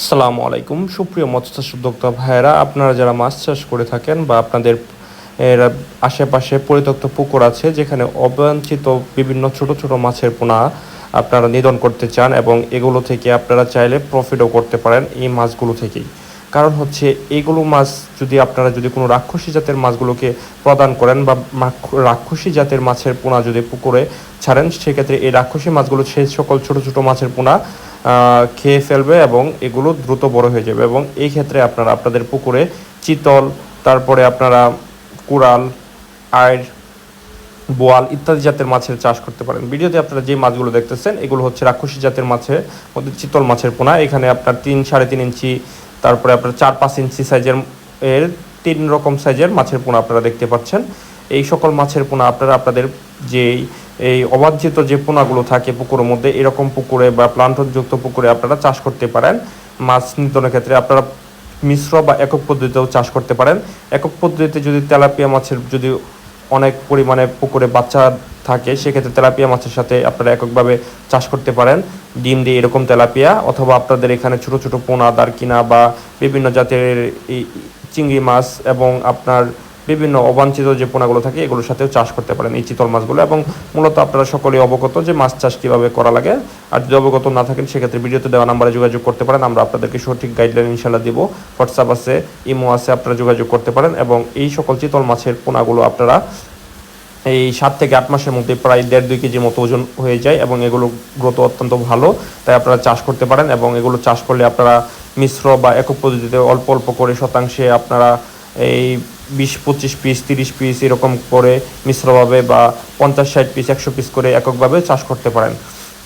আসসালামু আলাইকুম। সুপ্রিয় মৎস্য উদ্যোক্তা ভাইয়েরা, আপনারা যারা মাছ চাষ করে থাকেন বা আপনাদের, এর আশেপাশে পরিত্যক্ত পুকুর আছে, যেখানে অবাঞ্ছিত বিভিন্ন ছোট ছোট মাছের পোনা আপনারা নিধন করতে চান এবং এগুলো থেকে আপনারা চাইলে প্রফিটও করতে পারেন এই মাছগুলো থেকেই। কারণ হচ্ছে এইগুলো মাছ যদি আপনারা যদি কোনো রাক্ষসী জাতের মাছগুলোকে প্রদান করেন বা রাক্ষসী জাতের মাছের পোনা যদি পুকুরে ছাড়েন, সেক্ষেত্রে এই রাক্ষসী মাছগুলো সেই সকল ছোট ছোট মাছের পোনা খেয়ে ফেলবে এবং এগুলো দ্রুত বড় হয়ে যাবে এবং এই ক্ষেত্রে আপনারা আপনাদের পুকুরে চিতল, তারপরে আপনারা কুড়াল আয়ের বোয়াল ইত্যাদি জাতের মাছের চাষ করতে পারেন। ভিডিওতে আপনারা যে মাছগুলো দেখতেছেন, এগুলো হচ্ছে রাক্ষসী জাতের মাছের মধ্যে চিতল মাছের পোনা। এখানে আপনার তিন, সাড়ে তিন ইঞ্চি তারপরে আপনার চার পাঁচ ইঞ্চি সাইজের এর তিন রকম সাইজের মাছের পোনা আপনারা দেখতে পাচ্ছেন। এই সকল মাছের পোনা আপনারা আপনাদের যেই এই অবাঞ্ছিত যে পোনাগুলো থাকে পুকুরের মধ্যে, এরকম পুকুরে বা প্লান্টনযুক্ত পুকুরে আপনারা চাষ করতে পারেন। মাছ নিধনের ক্ষেত্রে আপনারা মিশ্র বা একক পদ্ধতিতেও চাষ করতে পারেন। একক পদ্ধতিতে যদি তেলাপিয়া মাছের যদি অনেক পরিমাণে পুকুরে বাচ্চা থাকে, সেক্ষেত্রে তেলাপিয়া মাছের সাথে আপনারা এককভাবে চাষ করতে পারেন। ডিম দিয়ে এরকম তেলাপিয়া অথবা আপনাদের এখানে ছোট ছোট পোনা, দারকিনা বা বিভিন্ন জাতের চিংড়ি মাছ এবং আপনার বিভিন্ন অবাঞ্ছিত যে পোনাগুলো থাকে, এগুলোর সাথেও চাষ করতে পারেন এই চিতল মাছগুলো। এবং মূলত আপনারা সকলেই অবগত যে মাছ চাষ কীভাবে করা লাগে। আর যদি অবগত না থাকেন, সেক্ষেত্রে ভিডিওতে দেওয়া নাম্বারে যোগাযোগ করতে পারেন। আমরা আপনাদেরকে সঠিক গাইডলাইন ইনশাল্লাহ দিব। হোয়াটসঅ্যাপ আছে, ইমো আছে, আপনারা যোগাযোগ করতে পারেন। এবং এই সকল চিতল মাছের পোনাগুলো আপনারা এই সাত থেকে আট মাসের মধ্যে প্রায় দেড় দুই কেজি মতো ওজন হয়ে যায় এবং এগুলো গ্রোথ অত্যন্ত ভালো। তাই আপনারা চাষ করতে পারেন এবং এগুলো চাষ করলে আপনারা মিশ্র বা একক পদ্ধতিতে অল্প অল্প করে শতাংশে আপনারা এই বিশ, পঁচিশ পিস তিরিশ পিস এরকম করে মিশ্রভাবে বা পঞ্চাশ, ষাট পিস একশো পিস করে এককভাবে চাষ করতে পারেন।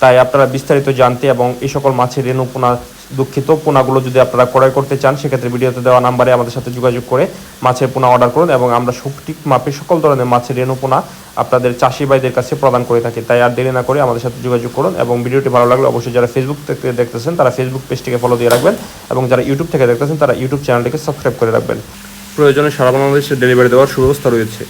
তাই আপনারা বিস্তারিত জানতে এবং এই সকল মাছের রেণু পোনা, দুঃখিত পোনাগুলো যদি আপনারা ক্রয় করতে চান, সেক্ষেত্রে ভিডিওতে দেওয়া নাম্বারে আমাদের সাথে যোগাযোগ করে মাছের পোনা অর্ডার করুন এবং আমরা সঠিক মাপে সকল ধরনের মাছের রেণু পোনা আপনাদের চাষি ভাইদের কাছে প্রদান করে থাকি। তাই আর দেরি না করে আমাদের সাথে যোগাযোগ করুন এবং ভিডিওটি ভালো লাগলে অবশ্যই যারা ফেসবুক থেকে দেখতেছেন, তারা ফেসবুক পেজটিকে ফলো দিয়ে রাখবেন এবং যারা ইউটিউব থেকে দেখতেছেন, তারা ইউটিউব চ্যানেলটিকে সাবস্ক্রাইব করে রাখবেন। প্রয়োজনে সারা বাংলাদেশে ডেলিভারি দেওয়ার সুব্যবস্থা রয়েছে।